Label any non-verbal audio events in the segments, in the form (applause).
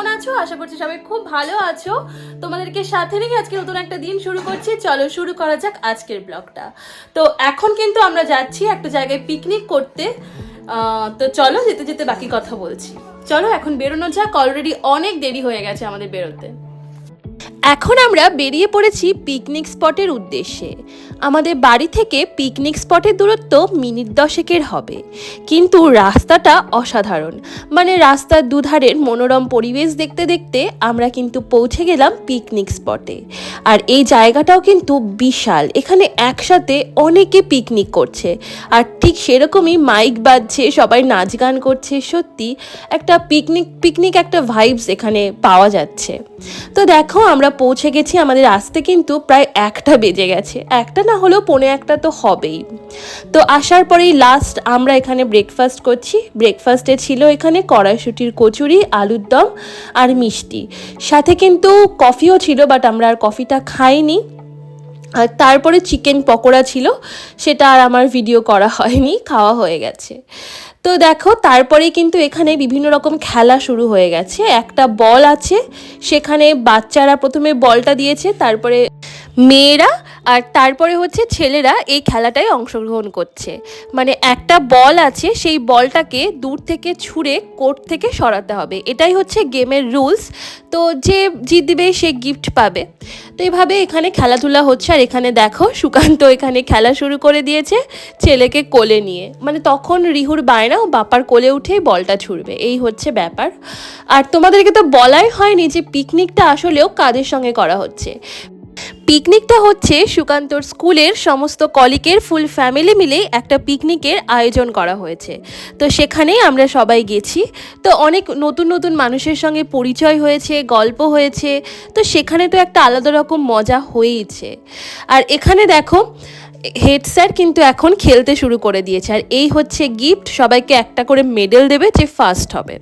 কেমন আছো? আশা করছি সবাই খুব ভালো আছো। তোমাদেরকে সাথে রেখে আজকে নতুন একটা দিন শুরু করছি। চলো শুরু করা যাক আজকের ব্লগটা। তো এখন কিন্তু আমরা যাচ্ছি একটা জায়গায় পিকনিক করতে। তো চলো যেতে যেতে বাকি কথা বলছি। চলো এখন বেরোনো যাক। অলরেডি অনেক দেরি হয়ে গেছে আমাদের বেরোতে। এখন আমরা বেরিয়ে পড়েছি পিকনিক স্পটের উদ্দেশ্যে। আমাদের বাড়ি থেকে পিকনিক স্পটের দূরত্ব মিনিট দশেকের হবে। কিন্তু রাস্তাটা অসাধারণ। মানে রাস্তার দুধারের মনোরম পরিবেশ দেখতে দেখতে আমরা কিন্তু পৌঁছে গেলাম পিকনিক স্পটে আর এই জায়গাটাও কিন্তু বিশাল। এখানে একসাথে অনেকে পিকনিক করছে। আর ঠিক সেরকমই মাইক বাজছে, সবাই নাচ গান করছে। সত্যি একটা পিকনিক পিকনিক একটা ভাইবস এখানে পাওয়া যাচ্ছে। তো দেখো, আমরা পৌঁছে গেছি, আমাদের আসতে কিন্তু প্রায় একটা বেজে গেছে। একটা না হলেও পৌনে একটা তো হবেই। তো আসার পরেই লাস্ট আমরা এখানে ব্রেকফাস্ট করছি। ব্রেকফাস্টে ছিল এখানে কড়াইশুটির কচুরি, আলুর দম আর মিষ্টি। সাথে কিন্তু কফিও ছিল বাট আমরা আর কফিটা খাইনি। আর তারপরে চিকেন পকোড়া ছিল, সেটা আর আমার ভিডিও করা হয়নি, খাওয়া হয়ে গেছে। তো দেখো তারপরে কিন্তু এখানে বিভিন্ন রকম খেলা শুরু হয়ে গেছে। একটা বল আছে, সেখানে বাচ্চারা প্রথমে বলটা দিয়েছে, তারপরে মেয়েরা আর তারপরে হচ্ছে ছেলেরা এই খেলাটায় অংশগ্রহণ করছে। মানে একটা বল আছে, সেই বলটাকে দূর থেকে ছুঁড়ে কোর্ট থেকে সরাতে হবে। এটাই হচ্ছে গেমের রুলস। তো যে জিতবে, সে গিফট পাবে। তো এভাবে এখানে খেলাধুলা হচ্ছে। আর এখানে দেখো, সুকান্ত এখানে খেলা শুরু করে দিয়েছে ছেলেকে কোলে নিয়ে। মানে তখন রিহুর বায়না, ও বাপার কোলে উঠেই বলটা ছুড়বে। এই হচ্ছে ব্যাপার। আর তোমাদেরকে তো বলাই হয়নি যে পিকনিকটা আসলেও কাদের সঙ্গে করা হচ্ছে। পিকনিকটা হচ্ছে সুকান্তর স্কুলের সমস্ত কলিকের ফুল ফ্যামিলি মিলে একটা পিকনিকের আয়োজন করা হয়েছে। তো সেখানেই আমরা সবাই গেছি। তো অনেক নতুন নতুন মানুষের সঙ্গে পরিচয় হয়েছে, গল্প হয়েছে। তো সেখানে তো একটা আলাদা রকম মজা হয়েইছে। আর এখানে দেখো, হেড স্যার কিন্তু এখন খেলতে শুরু করে দিয়েছে। আর এই হচ্ছে গিফট, সবাইকে একটা করে মেডেল দেবে যে ফার্স্ট হবে।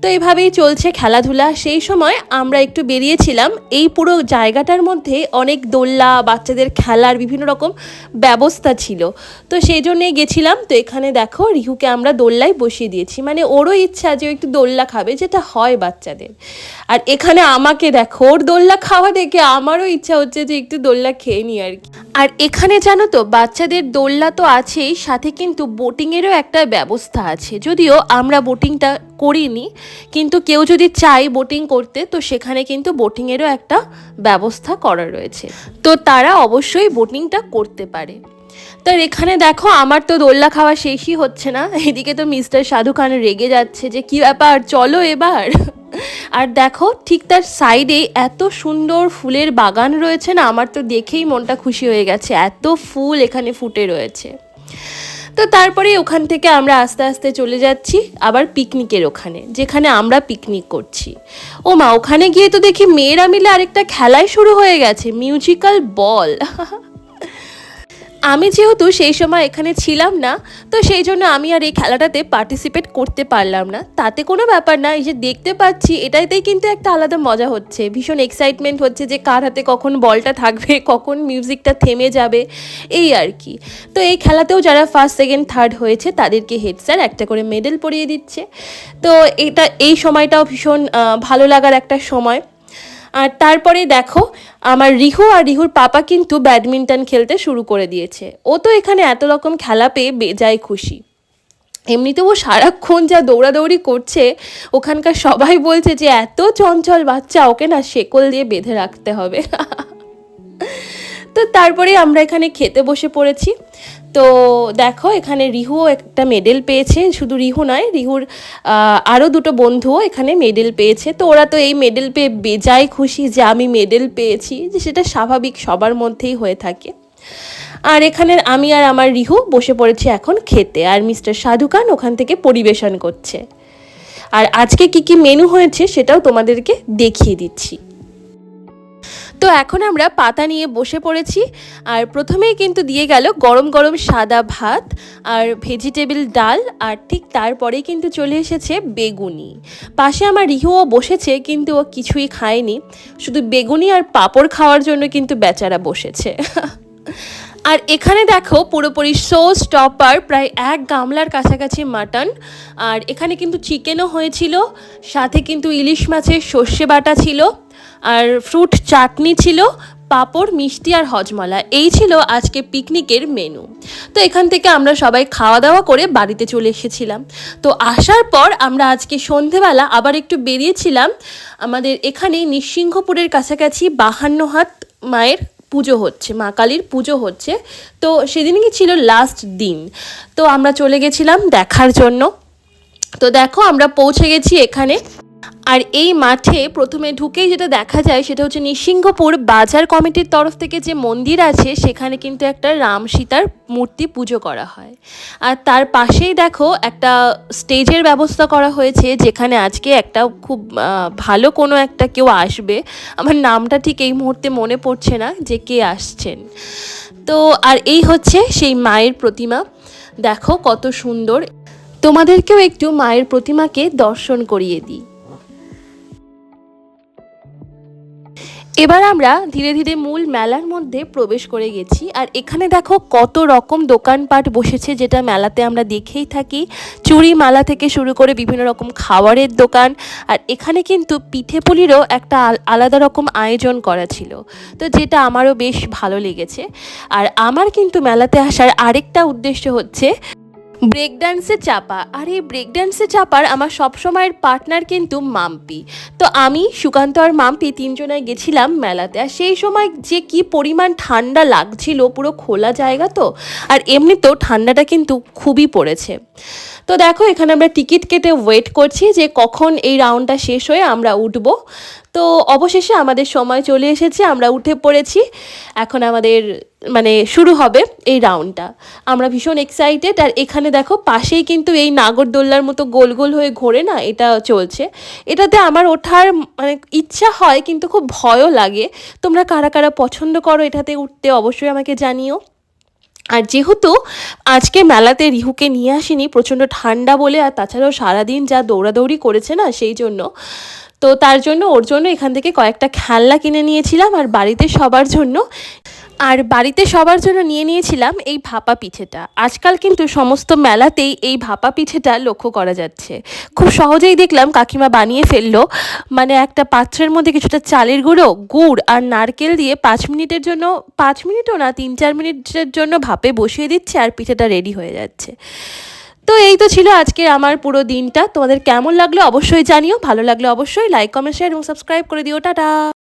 তো এইভাবেই চলছে খেলাধুলা। সেই সময় আমরা একটু বেরিয়েছিলাম। এই পুরো জায়গাটার মধ্যে অনেক দোল্লা, বাচ্চাদের খেলার বিভিন্ন রকম ব্যবস্থা ছিল। তো সেই জন্যেই গেছিলাম। তো এখানে দেখো, রিহুকে আমরা দোল্লায় বসিয়ে দিয়েছি। মানে ওরও ইচ্ছা যে একটু দোল্লা খাবে, যেটা হয় বাচ্চাদের। আর এখানে আমাকে দেখো, ওর দোল্লা খাওয়া দেখে আমারও ইচ্ছা হচ্ছে যে একটু দোল্লা খেয়ে নিই আর কি। আর এখানে জানো তো, বাচ্চাদের দোল্লা তো আছেই, সাথে কিন্তু বোটিংয়েরও একটা ব্যবস্থা আছে। যদিও আমরা বোটিংটা করিনি, কিন্তু কেউ যদি চাই বোটিং করতে, তো সেখানে কিন্তু বোটিংয়েরও একটা ব্যবস্থা করা রয়েছে। তো তারা অবশ্যই বোটিংটা করতে পারে। তো এখানে দেখো, আমার তো দোল্লা খাওয়া শেষই হচ্ছে না। এদিকে তো মিস্টার সাধু খান রেগে যাচ্ছে যে, কি ব্যাপার? চলো এবার। আর দেখো, ঠিক তার সাইডে এত সুন্দর ফুলের বাগান রয়েছে না, আমার তো দেখেই মনটা খুশি হয়ে গেছে। এত ফুল এখানে ফুটে রয়েছে। তো তারপরে ওখান থেকে আমরা আস্তে আস্তে চলে যাচ্ছি, আবার পিকনিকের ওখানে, যেখানে আমরা পিকনিক করছি। ও মা, ওখানে গিয়ে তো দেখি মেয়েরা মিলে আরেকটা খেলাই শুরু হয়ে গেছে মিউজিক্যাল বল (laughs) আমি যেহেতু সেই সময় এখানে ছিলাম না, তো সেই জন্য আমি আর এই খেলাটাতে পার্টিসিপেট করতে পারলাম না। তাতে কোনো ব্যাপার না, এই যে দেখতে পাচ্ছি, এটাতেই কিন্তু একটা আলাদা মজা হচ্ছে। ভীষণ এক্সাইটমেন্ট হচ্ছে যে কার হাতে কখন বলটা থাকবে, (laughs) কখন মিউজিকটা থেমে যাবে, এই আর কি। তো এই খেলাতেও যারা ফার্স্ট সেকেন্ড থার্ড হয়েছে, তাদেরকে হেড স্যার একটা করে মেডেল পরিয়ে দিচ্ছে। তো এটা, এই সময়টাও ভীষণ ভালো লাগার একটা সময়। আর তারপরে দেখো, আমার রিহু আর রিহুর পাপা কিন্তু ব্যাডমিন্টন খেলতে শুরু করে দিয়েছে। ও তো এখানে এত রকম খেলা পেয়ে বেজায় খুশি। এমনিতে ও সারাক্ষণ যা দৌড়াদৌড়ি করছে, ওখানকার সবাই বলছে যে, এত চঞ্চল বাচ্চা, ওকে না শেকল দিয়ে বেঁধে রাখতে হবে। তো তারপরে আমরা এখানে খেতে বসে পড়েছি। তো দেখো, এখানে রিহুও একটা মেডেল পেয়েছে। শুধু রিহু নয়, রিহুর আরও দুটো বন্ধুও এখানে মেডেল পেয়েছে। তো ওরা তো এই মেডেল পেয়ে বেজায় খুশি যে আমি মেডেল পেয়েছি, যে সেটা স্বাভাবিক সবার মধ্যেই হয়ে থাকে। আর এখানে আমি আর আমার রিহু বসে পড়েছি এখন খেতে। আর মিস্টার সাধু খান ওখান থেকে পরিবেশন করছে। আর আজকে কি কি মেনু হয়েছে সেটাও তোমাদেরকে দেখিয়ে দিচ্ছি। তো এখন আমরা পাতা নিয়ে বসে পড়েছি। আর প্রথমেই কিন্তু দিয়ে গেল গরম গরম সাদা ভাত আর ভেজিটেবল ডাল আর ঠিক তারপরেই কিন্তু চলে এসেছে বেগুনি। পাশে আমার রিহুও বসেছে কিন্তু ও কিছুই খায়নি। শুধু বেগুনি আর পাঁপড় খাওয়ার জন্য কিন্তু বেচারা বসেছে। আর এখানে দেখো পুরোপুরি সোস, টপার, প্রায় এক গামলার কাছাকাছি মাটন। আর এখানে কিন্তু চিকেনও হয়েছিল, সাথে কিন্তু ইলিশ মাছের সর্ষে বাটা ছিল। আর ফ্রুট চাটনি ছিল, পাঁপড়, মিষ্টি আর হজমলা। এই ছিল আজকে পিকনিকের মেনু তো এখান থেকে আমরা সবাই খাওয়া দাওয়া করে বাড়িতে চলে এসেছিলাম। তো আসার পর আমরা আজকে সন্ধেবেলা আবার একটু বেরিয়েছিলাম। আমাদের এখানে নিঃসিংহপুরের কাছাকাছি বাহান্ন হাত মায়ের পুজো হচ্ছে, মা কালীর পুজো হচ্ছে। তো সেদিনই ছিল লাস্ট দিন। তো আমরা চলে গেছিলাম দেখার জন্য। তো দেখো আমরা পৌঁছে গেছি এখানে। আর এই মাঠে প্রথমে ঢুকেই যেটা দেখা যায় সেটা হচ্ছে নিসিংহপুর বাজার কমিটির তরফ থেকে যে মন্দির আছে, সেখানে কিন্তু একটা রাম সীতার মূর্তি পুজো করা হয়। আর তার পাশেই দেখো একটা স্টেজের ব্যবস্থা করা হয়েছে, যেখানে আজকে একটা খুব ভালো কোনো একটা কেউ আসবে। আমার নামটা ঠিক এই মুহূর্তে মনে পড়ছে না যে কে আসছেন। তো আর এই হচ্ছে সেই মায়ের প্রতিমা। দেখো কত সুন্দর। তোমাদেরকেও একটু মায়ের প্রতিমাকে দর্শন করিয়ে দিই। এবার আমরা ধীরে ধীরে মূল মেলার মধ্যে প্রবেশ করে গেছি। আর এখানে দেখো কত রকম দোকানপাট বসেছে যেটা মেলাতে আমরা দেখেই থাকি। চুড়ি মালা থেকে শুরু করে বিভিন্ন রকম খাবারের দোকান। আর এখানে কিন্তু পিঠেপুলিরও একটা আল- আলাদা রকম আয়োজন করা ছিল। তো যেটা আমারও বেশ ভালো লেগেছে। আর আমার কিন্তু মেলাতে আসার আরেকটা উদ্দেশ্য হচ্ছে ব্রেক ডান্সে চাপা। আর এই ব্রেক ডান্সে চাপার আমার সবসময়ের পার্টনার কিন্তু মাম্পি। তো আমি, সুকান্ত আর মাম্পি তিনজনায় গেছিলাম মেলাতে। আর সেই সময় যে কি পরিমাণ ঠান্ডা লাগছিল, পুরো খোলা জায়গা তো, আর এমনিতেও ঠান্ডাটা কিন্তু খুবই পড়েছে। তো দেখো, এখানে আমরা টিকিট কেটে ওয়েট করছি যে কখন এই রাউন্ডটা শেষ হয়ে আমরা উঠব। তো অবশেষে আমাদের সময় চলে এসেছে, আমরা উঠে পড়েছি। এখন আমাদের মানে শুরু হবে এই রাউন্ডটা আমরা ভীষণ এক্সাইটেড আর এখানে দেখো পাশেই কিন্তু এই নাগরদোল্লার মতো গোল গোল হয়ে ঘোরে না, এটা চলছে। এটাতে আমার ওঠার মানে ইচ্ছা হয়, কিন্তু খুব ভয়ও লাগে। তোমরা কারা কারা পছন্দ করো এটাতে উঠতে অবশ্যই আমাকে জানিও। আর যেহেতু আজকে মেলাতে রিহুকে নিয়ে আসিনি, প্রচণ্ড ঠান্ডা বলে, আর তাছাড়াও সারাদিন যা দৌড়াদৌড়ি করেছে না, সেই জন্য। তো তার জন্য, ওর জন্য এখান থেকে কয়েকটা খেলনা কিনে নিয়েছিলাম আর বাড়িতে সবার জন্য। আর বাড়িতে সবার জন্য নিয়ে নিয়েছিলাম এই ভাপা পিঠেটা। আজকাল কিন্তু সমস্ত মেলাতেই এই ভাপা পিঠেটা লক্ষ্য করা যাচ্ছে। খুব সহজেই দেখলাম কাকিমা বানিয়ে ফেলল। মানে একটা পাত্রের মধ্যে কিছুটা চালের গুঁড়ো, গুড় আর নারকেল দিয়ে পাঁচ মিনিটের জন্য, পাঁচ মিনিটও না, তিন চার মিনিটের জন্য ভাপে বসিয়ে দিচ্ছে আর পিঠেটা রেডি হয়ে যাচ্ছে। তো এই তো ছিল আজকে আমার পুরো দিনটা। তোমাদের কেমন লাগল অবশ্যই জানিও। ভালো লাগলে অবশ্যই লাইক কমেন্ট শেয়ার এবং সাবস্ক্রাইব করে দিও। টাটা!